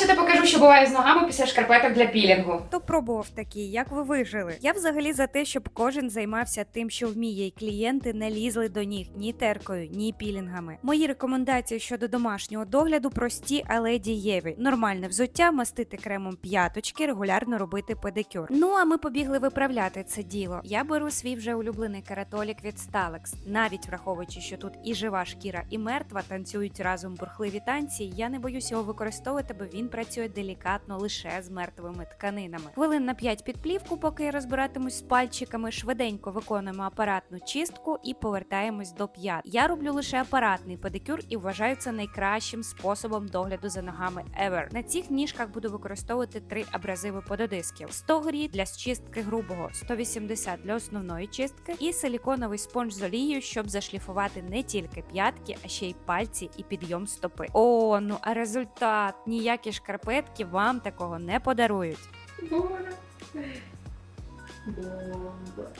Хочете покажу, що буває з ногами після шкарпеток для пілінгу? Хто пробував такі, як ви вижили? Я взагалі за те, щоб кожен займався тим, що вміє, і клієнти не лізли до ніг ні теркою, ні пілінгами. Мої рекомендації щодо домашнього догляду прості, але дієві. Нормальне взуття, мастити кремом п'яточки, регулярно робити педикюр. Ну а ми побігли виправляти це діло. Я беру свій вже улюблений каратолік від Stalex. Навіть враховуючи, що тут і жива шкіра, і мертва танцюють разом бурхливі танці. Я не боюсь його використовувати, бо він працює делікатно лише з мертвими тканинами. Хвилин на 5 під плівку, поки я розбиратимусь з пальчиками, швиденько виконуємо апаратну чистку і повертаємось до п'ят. Я роблю лише апаратний педикюр і вважаю це найкращим способом догляду за ногами ever. На цих ніжках буду використовувати три абразиви пододисків: 100 грі для зчистки грубого, 180 для основної чистки і силіконовий спонж з олією, щоб зашліфувати не тільки п'ятки, а ще й пальці і підйом стопи. О, ну а результат ніякі шкарпетки вам такого не подарують. Бомба. Бомба.